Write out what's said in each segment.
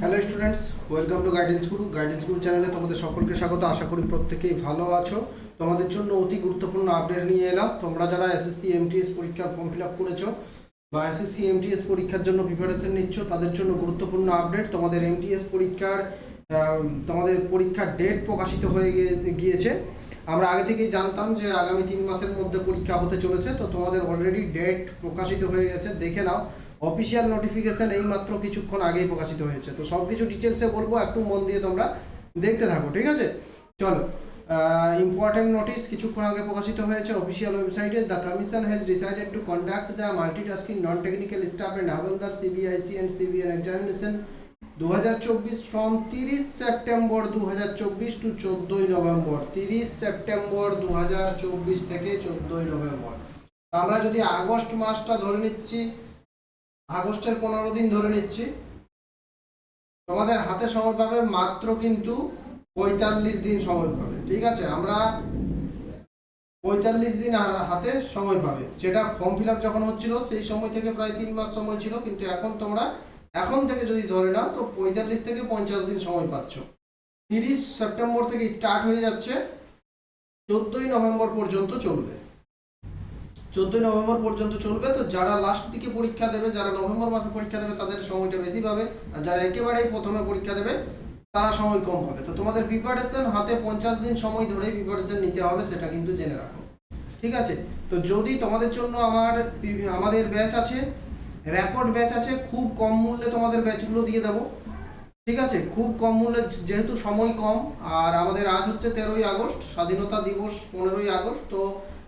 Hello students welcome to guidance Guru guidance Guru চ্যানেলে তোমাদের সকলকে স্বাগত। আশা করি প্রত্যেকেই ভালো আছো। তোমাদের জন্য অতি গুরুত্বপূর্ণ আপডেট নিয়ে এলাম। তোমরা যারা এসএসসি এমটিএস পরীক্ষার ফর্ম ফিল আপ করেছ বা এসএসসি এমটিএস পরীক্ষার জন্য প্রিপারেশন নিচ্ছ, তাদের জন্য গুরুত্বপূর্ণ আপডেট তোমাদের এমটিএস পরীক্ষার তোমাদের পরীক্ষার ডেট প্রকাশিত হয়ে গিয়ে- গিয়েছে। আমরা আগে থেকেই জানতাম যে আগামী তিন মাসের মধ্যে পরীক্ষা হতে চলেছে। তো তোমাদের অলরেডি ডেট প্রকাশিত হয়ে গেছে। দেখে নাও। অফিসিয়াল নোটিফিকেশন এই মাত্র কিছুক্ষণ আগেই প্রকাশিত হয়েছে। তো সব কিছু ডিটেলসে বলব, একটু মন দিয়ে তোমরা দেখতে থাকো, ঠিক আছে? চলো ইম্পর্টেন্ট নোটিস কিছুক্ষণ আগে প্রকাশিত হয়েছে অফিসিয়াল ওয়েবসাইটে the commission has decided to conduct the multi multitasking non technical staff and havaldar CBIC and CBN examination দু হাজার চব্বিশ ফ্রম তিরিশ সেপ্টেম্বর দু হাজার চব্বিশ টু চোদ্দোই নভেম্বর। তিরিশ সেপ্টেম্বর দু হাজার চব্বিশ থেকে চোদ্দোই নভেম্বর। আমরা যদি আগস্ট মাসটা ধরে নিচ্ছি আগস্টের পনেরো দিন ধরে নিচ্ছি। তোমাদের হাতে সময় পাবে মাত্র কিন্তু পঁয়তাল্লিশ দিন সময় পাবে, ঠিক আছে? আমরা পঁয়তাল্লিশ দিন হাতে সময় পাবে। যেটা ফর্ম ফিল যখন হচ্ছিল, সেই সময় থেকে প্রায় তিন মাস সময় ছিল, কিন্তু এখন তোমরা, এখন থেকে যদি ধরে নাও, তো পঁয়তাল্লিশ থেকে পঞ্চাশ দিন সময় পাচ্ছ। তিরিশ সেপ্টেম্বর থেকে স্টার্ট হয়ে যাচ্ছে, চোদ্দোই নভেম্বর পর্যন্ত চলবে। চোদ্দোই নভেম্বর পর্যন্ত চলবে। তো যারা লাস্ট দিকে পরীক্ষা দেবে, যারা নভেম্বর মাসে পরীক্ষা দেবে, তাদের সময়টা বেশি পাবে। আর যারা একেবারেই প্রথমে পরীক্ষা দেবে, তারা সময় কম পাবে। তো তোমাদের প্রিপারেশন হাতে পঞ্চাশ দিন সময় ধরেই প্রিপারেশন নিতে হবে, সেটা কিন্তু জেনে রাখো। ঠিক আছে? তো যদি তোমাদের জন্য আমার আমাদের ব্যাচ আছে রেকর্ড ব্যাচ আছে, খুব কম মূল্যে তোমাদের ব্যাচগুলো দিয়ে দেবো। ঠিক আছে? খুব কম মূল্যে, যেহেতু সময় কম, আর আমাদের আজ হচ্ছে তেরোই আগস্ট, স্বাধীনতা দিবস পনেরোই আগস্ট, তো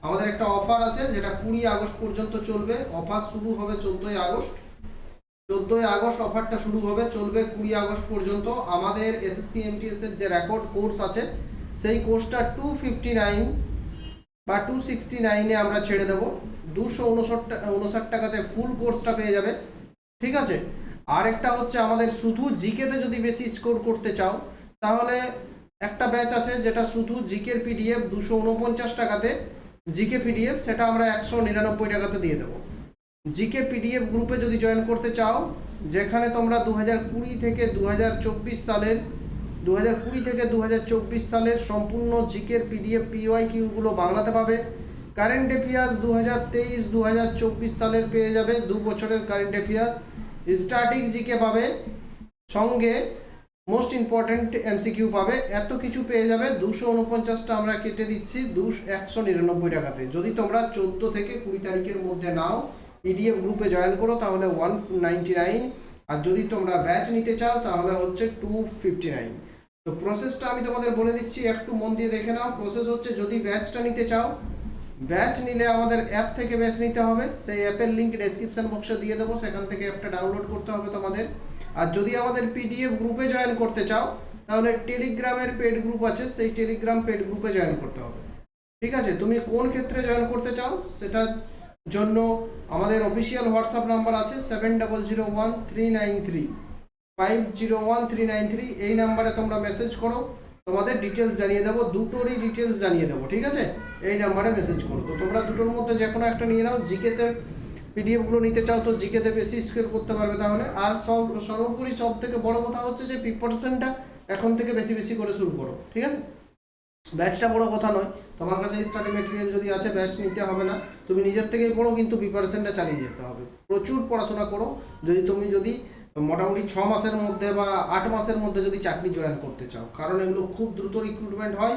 আমাদের একটা অফার আছে যেটা কুড়ি আগস্ট পর্যন্ত চলবে। অফার শুরু হবে চোদ্দোই আগস্ট। চোদ্দোই আগস্ট অফারটা শুরু হবে, চলবে কুড়ি আগস্ট পর্যন্ত। আমাদের এসএসসি এমটিএস এর যে রেকর্ড কোর্স আছে, সেই কোর্সটা টু ফিফটি নাইন বা টু সিক্সটি নাইনে আমরা ছেড়ে দেবো। দুশো উনষাট উনষাট টাকাতে ফুল কোর্সটা পেয়ে যাবে। ঠিক আছে? আরেকটা হচ্ছে আমাদের শুধু জিকেতে যদি বেশি স্কোর করতে চাও, তাহলে একটা ব্যাচ আছে যেটা শুধু জিকের পিডিএফ দুশো উনপঞ্চাশ টাকাতে জিকে পিডিএফ, সেটা আমরা একশো নিরানব্বই টাকাতে দিয়ে দেবো। জিকে পিডিএফ গ্রুপে যদি জয়েন করতে চাও, যেখানে তোমরা দু কুড়ি থেকে দু হাজার চব্বিশ সালের দু কুড়ি থেকে দু হাজার চব্বিশ সালের সম্পূর্ণ জিকের পিডিএফ পিওয়াই কিউগুলো বাংলাতে পাবে। কারেন্ট অ্যাফেয়ার্স দু হাজার তেইশ দু হাজার চব্বিশ সালের পেয়ে যাবে, দু বছরের কারেন্ট অ্যাফেয়ার্স। স্ট্যাটিক জিকে পাবে। সঙ্গে মোস্ট ইম্পর্ট্যান্ট এমসিকিউ পাবে, এত কিছু পেয়ে যাবে, দুশো উনপঞ্চাশটা আমরা কেটে দিচ্ছি, দুশো একশো নিরানব্বই টাকাতে। যদি তোমরা চোদ্দ থেকে কুড়ি তারিখের মধ্যে নাও পিডিএফ গ্রুপে জয়েন করো, তাহলে ওয়ান নাইনটি নাইন আর যদি তোমরা ব্যাচ নিতে চাও, তাহলে হচ্ছে টু ফিফটি নাইন তো প্রসেসটা আমি তোমাদের বলে দিচ্ছি, একটু মন দিয়ে দেখে নাও। প্রসেস হচ্ছে যদি ব্যাচটা নিতে চাও ব্যাচ নিলে আমাদের অ্যাপ থেকে ব্যাচ নিতে হবে। সেই অ্যাপের লিঙ্ক ডেসক্রিপশন বক্সে দিয়ে দেবো, সেখান থেকে অ্যাপটা ডাউনলোড করতে হবে তোমাদের। আর যদি আমাদের পিডিএফ গ্রুপে জয়েন করতে চাও, তাহলে টেলিগ্রামের পেড গ্রুপ আছে, সেই টেলিগ্রাম পেড গ্রুপে জয়েন করতে হবে। ঠিক আছে? তুমি কোন ক্ষেত্রে জয়েন করতে চাও, সেটার জন্য আমাদের অফিসিয়াল হোয়াটসঅ্যাপ নাম্বার আছে seven double zero one three nine three five zero one three nine three এই নাম্বারে তোমরা মেসেজ করো, তোমাদের ডিটেলস জানিয়ে দেবো, দুটোরই ডিটেলস জানিয়ে দেবো, ঠিক আছে? এই নাম্বারে মেসেজ করো। তো তোমরা দুটোর মধ্যে যে কোনো একটা নিয়ে নাও, জিকেতে পিডিএফগুলো নিতে চাও তো জিকেতে বেশি স্কোর করতে পারবে তাহলে। আর সব, সর্বোপরি সব থেকে বড় কথা হচ্ছে যে প্রিপারেশনটা এখন থেকে বেশি বেশি করে শুরু করো, ঠিক আছে? ব্যাচটা বড় কথা নয়। তোমার কাছে স্টাডি মেটেরিয়াল যদি আছে, ব্যাচ নিতে হবে না। তুমি নিজের থেকেই পড়ো, কিন্তু প্রিপারেশনটা চালিয়ে যেতে হবে। প্রচুর পড়াশোনা করো। যদি তুমি যদি মোটামুটি ছ মাসের মধ্যে বা আট মাসের মধ্যে যদি চাকরি জয়েন করতে চাও, কারণ এগুলো খুব দ্রুত রিক্রুটমেন্ট হয়।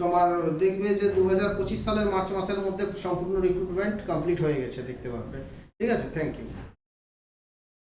তোমার দেখবে যে দু হাজার পঁচিশ সালের মার্চ মাসের মধ্যে সম্পূর্ণ রিক্রুটমেন্ট কমপ্লিট হয়ে গেছে, দেখতে পাবে ঠিক আছে? Thank you